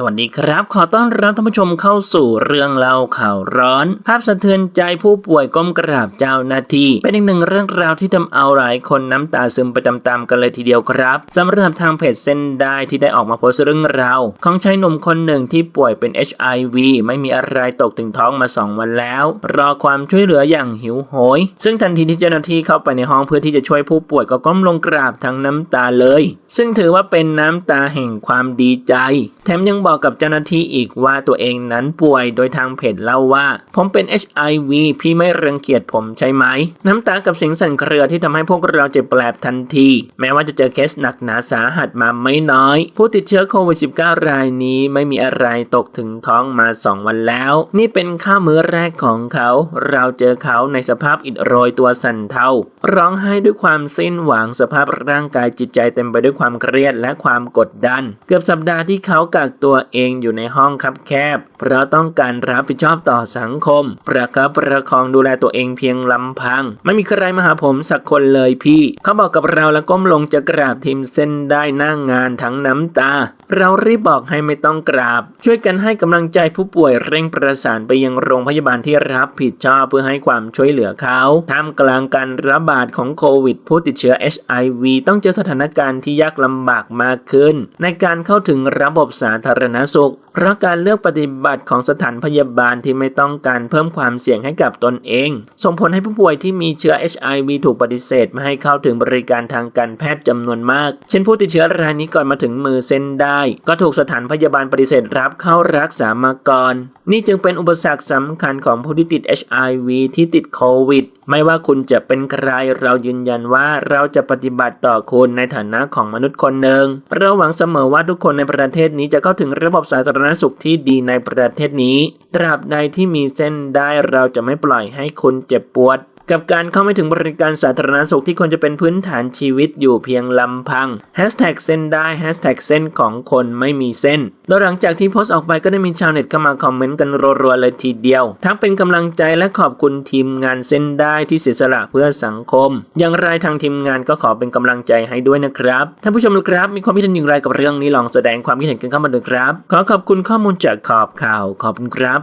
สวัสดีครับ ขอต้อนรับท่านผู้ชมเข้าสู่เรื่องเล่าข่าวร้อน ภาพสะเทือนใจผู้ป่วยก้มกราบเจ้าหน้าที่ เป็นอีกหนึ่งเรื่องราวที่ทำเอาหลายคนน้ำตาซึมไปตามๆกันเลยทีเดียวครับสำหรับทางเพจเส้นได้ที่ได้ออกมาโพสต์เรื่องราว ของชายหนุ่มคนหนึ่งที่ป่วยเป็น HIV ไม่มีอะไรตกถึงท้องมา 2 วันแล้ว รอความช่วยเหลืออย่างหิวโหย ซึ่งทันทีที่เจ้าหน้าที่เข้าไปในห้องเพื่อที่จะช่วยผู้ป่วยก็ก้มลงกราบทั้งน้ำตาเลย ซึ่งถือว่าเป็นน้ำตาแห่งความดีใจ แถมยังบอกกับเจ้าหน้าที่อีกว่าตัวเองนั้นป่วยโดยทางเพจเล่าว่า ผมเป็น HIV พี่ไม่รังเกียจผมใช่ไหม น้ำตากับเสียงสั่นเครือที่ทำให้พวกเราเจ็บแปลบทันที แม้ว่าจะเจอเคสหนักหนาสาหัสมาไม่น้อย ผู้ติดเชื้อโควิด -19 รายนี้ไม่มีอะไรตกถึงท้องมา 2 วันแล้ว นี่เป็นข้ามื้อแรกของเขา เราเจอเขาในสภาพอิดโรยตัวสั่นเทาร้องไห้ด้วยความสิ้นหวังสภาพร่างกายจิตใจเต็มไปด้วยความเครียดและความกดดัน เกือบสัปดาห์ที่เขากักตัวัวเองอยู่ในห้องคับแคบ เพราะต้องการรับผิดชอบต่อสังคม ประคับประคองดูแลตัวเองเพียงลำพัง ไม่มีใครมาหาผมสักคนเลยพี่ เขาบอกกับเราแล้วก้มลงจะกราบทีมเส้นได้หน้างงานทั้งน้ำตา เรารีบบอกให้ไม่ต้องกราบ ช่วยกันให้กำลังใจผู้ป่วยเร่งประสานไปยังโรงพยาบาลที่รับผิดชอบเพื่อให้ความช่วยเหลือเขาท่ามกลางการระบาดของโควิด ผู้ติดเชื้อ HIV ต้องเจอสถานการณ์ที่ยากลำบากมากขึ้น ในการเข้าถึงระบบสาธารณสุข เพราะการเลือกปฏิบัติของสถานพยาบาลที่ไม่ต้องการเพิ่มความเสี่ยงให้กับตนเอง ส่งผลให้ผู้ป่วยที่มีเชื้อ HIV ถูกปฏิเสธไม่ให้เข้าถึงบริการทางการแพทย์จำนวนมาก เช่นผู้ติดเชื้อรายนี้ก่อนมาถึงมือเส้นได้ ก็ถูกสถานพยาบาลปฏิเสธรับเข้ารักษามาก่อน นี่จึงเป็นอุปสรรคสำคัญของผู้ที่ติด HIV ที่ติดโควิดไม่ว่าคุณจะเป็นใครเรายืนยันว่าเราจะปฏิบัติต่อคุณในฐานะของมนุษย์คนหนึ่งเราหวังเสมอว่าทุกคนในประเทศนี้จะเข้าถึงระบบสาธารณสุขที่ดีในประเทศนี้ ตราบใดที่มีเส้นได้เราจะไม่ปล่อยให้คุณเจ็บปวด กับการเข้าไม่ถึงบริการสาธารณสุขที่ควรจะเป็นพื้นฐานชีวิตอยู่เพียงลำพังเส้นได้เส้นของคนไม่มีเส้น โดยหลังจากที่โพสต์ออกไปก็ได้มีชาวเน็ตเข้ามาคอมเมนต์กันรัวๆเลยทีเดียว ทั้งเป็นกำลังใจและขอบคุณทีมงานเส้นได้ที่เสียสละเพื่อสังคม อย่างไรทางทีมงานก็ขอเป็นกำลังใจให้ด้วยนะครับท่านผู้ชมครับ มีความคิดเห็นอย่างไรกับเรื่องนี้ลองแสดงความคิดเห็นกันเข้ามาดูครับ ขอขอบคุณข้อมูลจากขอบข่าวขอบคุณครับ